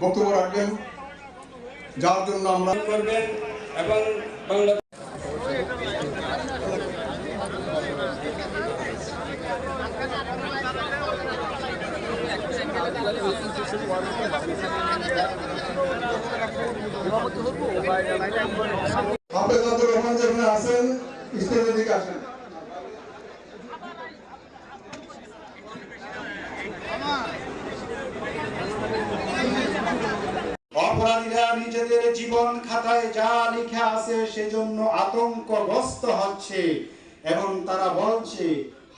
বক্তব্য রাখবেন যার জন্য আমরা করবেন এবং রহমান যেখানে আছেন স্টেজের দিকে আসেন। অপরাধীরা নিজেদের জীবন খাতায় যা লিখে আছে সেজন্য আতঙ্কগ্রস্ত হচ্ছে এবং তারা বলছে,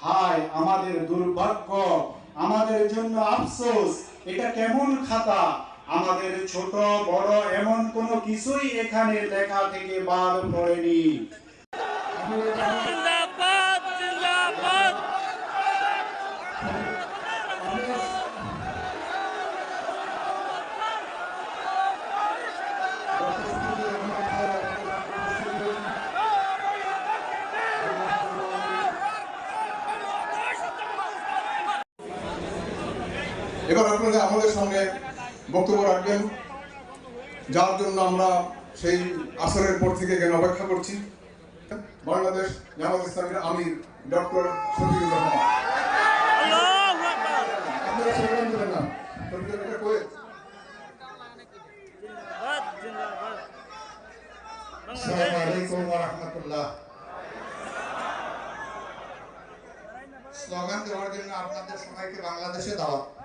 হায়, আমাদের দুর্ভাগ্য, আমাদের জন্য আফসোস, এটা কেমন খাতা? আমাদের ছোট, বড় এমন কোনো কিছুই এখানে লেখা থেকে বাদ পড়েনি। এবার আপনারা আমাদের সঙ্গে বক্তব্য রাখবেন। যার জন্য আমরা সেই আসরের পর থেকে এখানে অপেক্ষা করছি। বাংলাদেশ জামাত ইসলামের আমির ডক্টর শফিকুর রহমান। দেওয়ার জন্য আপনাদের সবাইকে বাংলাদেশে দাওয়াত।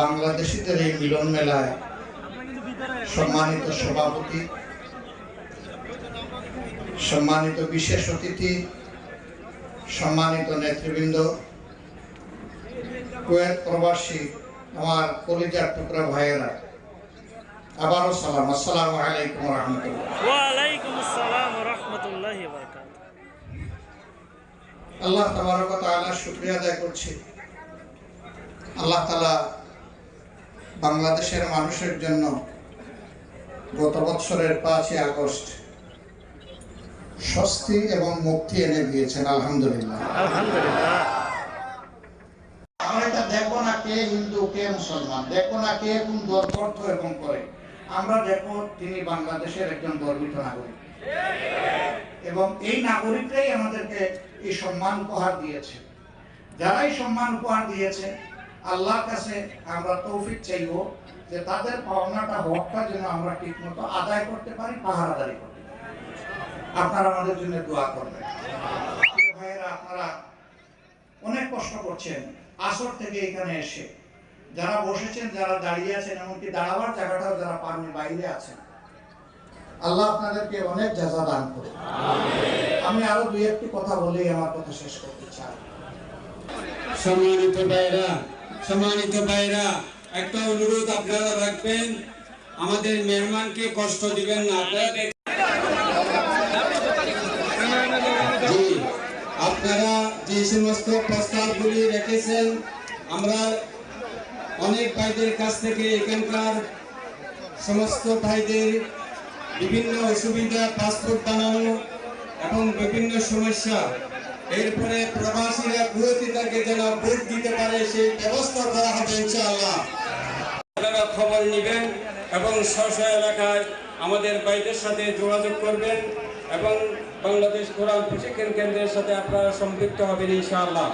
বাংলাদেশিদের এই মিলন মেলায় সম্মানিত সভাপতি সম্মানিত বিশেষ অতিথি সম্মানিত নেতৃবৃন্দ কুয়েত প্রবাসী আমার কলিজার টুকরা ভাইয়েরা আবারও সালাম। আসসালামু আলাইকুম রহমতুল্লাহ। রাহমাতুল্লাহি ওয়া বারাকাতুহু। আল্লাহ তাবারক শুকরিয়া আদায় করছি। আল্লাহ তাআলা বাংলাদেশের মানুষের জন্য গত বছরের পাঁচই আগস্ট স্বস্তি এবং মুক্তি এনে দিয়েছেন, আলহামদুলিল্লাহ। আমরা দেখব না কে হিন্দু, কে মুসলমান, দেখব না কে কোন দলপর্থ এবং করে। আমরা দেখব তিনি বাংলাদেশের একজন গর্বিত নাগরিক। এবং এই নাগরিকরাই আমাদেরকে এই সম্মান উপহার দিয়েছে। যারা এই সম্মান উপহার দিয়েছে আল্লাহর কাছে আমরা তৌফিক চাইব যে তাদের পাওনাটা হকটা যেন আমরা ঠিক মতো আদায় করতে পারি, পাহারাদারি করতে আপনারা আমাদের জন্য দোয়া করবেন। ভাইয়েরা, আপনারা অনেক কষ্ট করছেন, আসর থেকে এখানে এসে। যারা বসেছেন, যারা দাঁড়িয়ে আছেন, এমনকি দাঁড়াবার জায়গাটাও যারা বাইরে আছেন। আল্লাহ আপনাদেরকে অনেক দান আমি আরও দুই একটি কথা বলেই আমার কথা শেষ করতে চাই। সম্মানিত ভাইরা সম্মানিত ভাইরা, একটা অনুরোধ আপনারা রাখবেন। আমাদের মেহমানকে কষ্ট দিবেন না, আপনারা যে সমস্ত প্রস্তাবগুলি রেখেছেন, আমরা অনেক ভাইদের কাছ থেকে এখানকার সমস্ত ভাইদের বিভিন্ন অসুবিধা, পাসপোর্ট বানানো এবং বিভিন্ন সমস্যা এরপরে প্রবাসীরা কুয়েতে থাকে যেন ভোট দিতে পারে, সেই ব্যবস্থা করা হবে ইনশাআল্লাহ। আপনারা খবর নেবেন এবং স্ব এলাকায় আমাদের বাইদের সাথে যোগাযোগ করবেন এবং বাংলাদেশ কোরআন প্রশিক্ষণ কেন্দ্রের সাথে আপনারা সম্পৃক্ত হবেন ইনশাআল্লাহ।